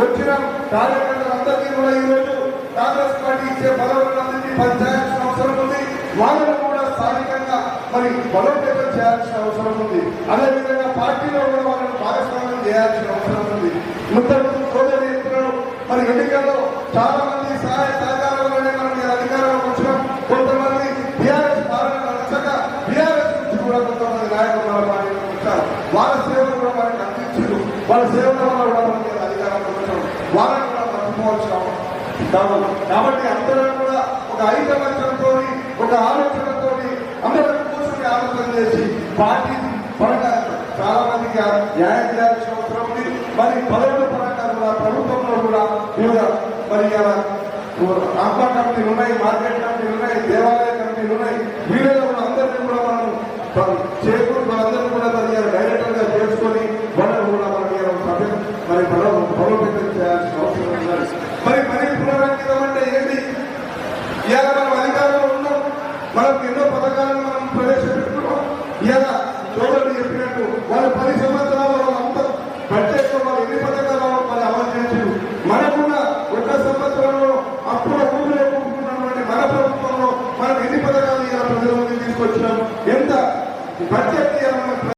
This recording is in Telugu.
వచ్చిన కార్యకర్తలందరికీ కూడా ఈరోజు కాంగ్రెస్ పార్టీ ఇచ్చే పదవులందరినీ పనిచేయాల్సిన అవసరం ఉంది. వాళ్ళను కూడా స్థానికంగా మరి బలోపేతం చేయాల్సిన అవసరం ఉంది. అదేవిధంగా పార్టీలో కూడా వాళ్ళని భాగస్వామ్యం చేయాల్సిన అవసరం ఉంది. ముందు సోదరి ఎత్తులను మరి ఎన్నికల్లో చాలా మంది సహాయ సహకారాలనే మనం ఈ అధికారంలోకి వచ్చినాం. కొంతమంది బీఆర్ఎస్ పాలన నచ్చక బీఆర్ఎస్ నుంచి కూడా కొంతమంది నాయకులు వచ్చారు. వాళ్ళ సేవలు కూడా మనకి అందించారు. వాళ్ళ సేవలు కూడా మనకి వారిని కూడా మర్చిపోవాల్సిన అవసరం కాబట్టి అందరం కూడా ఒక ఐకమత్యంతో ఒక ఆలోచనతో అందరం కూర్చొని ఆలోచన చేసి పార్టీ పరంగా చాలా మందికి న్యాయం చేయాల్సిన అవసరం ఉంది. మరి పదవుల పరంగా కూడా ప్రభుత్వంలో కూడా వివిధ మరి ఇలా ఆత్మ కమిటీలు ఉన్నాయి మార్కెట్ కమిటీలు ఉన్నాయి దేవాలయ కమిటీలు ఉన్నాయి. వీళ్ళలో అందరినీ కూడా మనం చేకూరు వాళ్ళందరినీ కూడా మరి డైరెక్టర్గా చేసుకొని వాళ్ళని కూడా మనకి సభ్యులు మరి బలో బలోపేతం చేయాల్సిన అవసరం ఉన్నది. మరి మరి పునరంకితం అంటే ఏంటి? ఇవాళ మనం అధికారంలో ఉన్నాం. మనం ఎన్నో పథకాలను మనం ప్రవేశపెట్టుకున్నాం. ఇవాళ చోదరుడు చెప్పినట్టు వాళ్ళు పది సంవత్సరాలు వాళ్ళంతా బడ్జెట్ వాళ్ళు ఎన్ని పథకాలు వాళ్ళు అమలు చేసారు మనకున్న ఒక సంవత్సరంలో అప్పుడు ఊళ్ళో కూడుకున్నటువంటి మన ప్రభుత్వంలో మనం ఎన్ని పథకాలు ఇలా ప్రజల ముందుకు తీసుకొచ్చినాం? ఎంత బడ్జెట్